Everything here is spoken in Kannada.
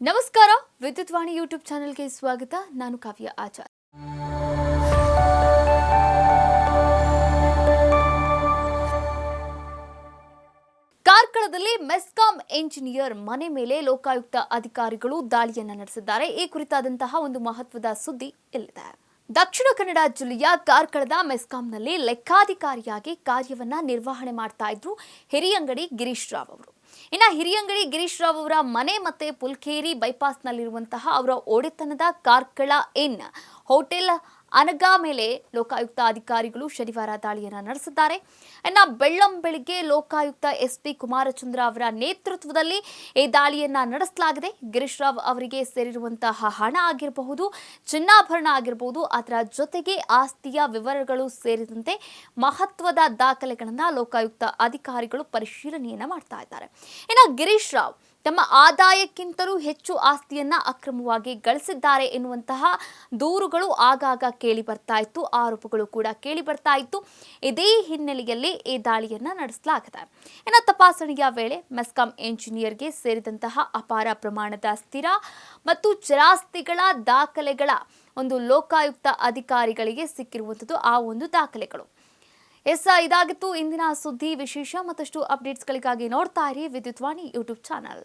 ನಮಸ್ಕಾರ. ವಿದ್ಯುತ್ವಾಣಿ ಯೂಟ್ಯೂಬ್ ಚಾನೆಲ್ಗೆ ಸ್ವಾಗತ. ನಾನು ಕಾವ್ಯ ಆಚಾರ್ ಕಾರ್ಕಳದಲ್ಲಿ ಮೆಸ್ಕಾಂ ಎಂಜಿನಿಯರ್ ಮನೆ ಮೇಲೆ ಲೋಕಾಯುಕ್ತ ಅಧಿಕಾರಿಗಳು ದಾಳಿಯನ್ನು ನಡೆಸಿದ್ದಾರೆ. ಈ ಕುರಿತಾದಂತಹ ಒಂದು ಮಹತ್ವದ ಸುದ್ದಿ ಇಲ್ಲಿದೆ. ದಕ್ಷಿಣ ಕನ್ನಡ ಜಿಲ್ಲೆಯ ಕಾರ್ಕಳದ ಮೆಸ್ಕಾಂನಲ್ಲಿ ಲೆಕ್ಕಾಧಿಕಾರಿಯಾಗಿ ಕಾರ್ಯವನ್ನ ನಿರ್ವಹಣೆ ಮಾಡ್ತಾ ಇದ್ರು ಹಿರಿಯಂಗಡಿ ಗಿರೀಶ್ ರಾವ್ ಅವರು. ಇನ್ನ ಹಿರಿಯಂಗಡಿ ಗಿರೀಶ್ ರಾವ್ ಅವರ ಮನೆ ಮತ್ತೆ ಪುಲ್ಕೇರಿ ಬೈಪಾಸ್ನಲ್ಲಿರುವಂತಹ ಅವರ ಒಡೆತನದ ಕಾರ್ಕಳ ಇನ್ ಹೋಟೆಲ್ ಅನಗಾ ಮೇಲೆ ಲೋಕಾಯುಕ್ತ ಅಧಿಕಾರಿಗಳು ಶನಿವಾರ ದಾಳಿಯನ್ನು ನಡೆಸಿದ್ದಾರೆ. ಇನ್ನು ಬೆಳ್ಳಂ ಬೆಳಿಗ್ಗೆ ಲೋಕಾಯುಕ್ತ ಎಸ್ ಪಿ ಕುಮಾರಚಂದ್ರ ಅವರ ನೇತೃತ್ವದಲ್ಲಿ ಈ ದಾಳಿಯನ್ನ ನಡೆಸಲಾಗಿದೆ. ಗಿರೀಶ್ ರಾವ್ ಅವರಿಗೆ ಸೇರಿರುವಂತಹ ಹಣ ಆಗಿರಬಹುದು, ಚಿನ್ನಾಭರಣ ಆಗಿರಬಹುದು, ಅದರ ಜೊತೆಗೆ ಆಸ್ತಿಯ ವಿವರಗಳು ಸೇರಿದಂತೆ ಮಹತ್ವದ ದಾಖಲೆಗಳನ್ನು ಲೋಕಾಯುಕ್ತ ಅಧಿಕಾರಿಗಳು ಪರಿಶೀಲನೆಯನ್ನ ಮಾಡ್ತಾ ಇದ್ದಾರೆ. ಇನ್ನು ಗಿರೀಶ್ ರಾವ್ ತಮ್ಮ ಆದಾಯಕ್ಕಿಂತಲೂ ಹೆಚ್ಚು ಆಸ್ತಿಯನ್ನ ಅಕ್ರಮವಾಗಿ ಗಳಿಸಿದ್ದಾರೆ ಎನ್ನುವಂತಹ ದೂರುಗಳು ಆಗಾಗ ಕೇಳಿ ಬರ್ತಾ ಇತ್ತು, ಆರೋಪಗಳು ಕೂಡ ಕೇಳಿ ಬರ್ತಾ ಇತ್ತು. ಇದೇ ಹಿನ್ನೆಲೆಯಲ್ಲಿ ಈ ದಾಳಿಯನ್ನ ನಡೆಸಲಾಗಿದೆ. ಇನ್ನು ತಪಾಸಣೆಯ ವೇಳೆ ಮೆಸ್ಕಾಂ ಎಂಜಿನಿಯರ್ಗೆ ಸೇರಿದಂತಹ ಅಪಾರ ಪ್ರಮಾಣದ ಸ್ಥಿರ ಮತ್ತು ಚರಾಸ್ತಿಗಳ ದಾಖಲೆಗಳ ಒಂದು ಲೋಕಾಯುಕ್ತ ಅಧಿಕಾರಿಗಳಿಗೆ ಸಿಕ್ಕಿರುವಂಥದ್ದು ಆ ಒಂದು ದಾಖಲೆಗಳು. ಎಸ್ ಇದಾಗಿತ್ತು ಇಂದಿನ ಸುದ್ದಿ ವಿಶೇಷ. ಮತ್ತಷ್ಟು ಅಪ್ಡೇಟ್ಸ್ಗಳಿಗಾಗಿ ನೋಡ್ತಾ ಇರಿ ವಿದ್ಯುತ್ವಾಣಿ ಯೂಟ್ಯೂಬ್ ಚಾನಲ್.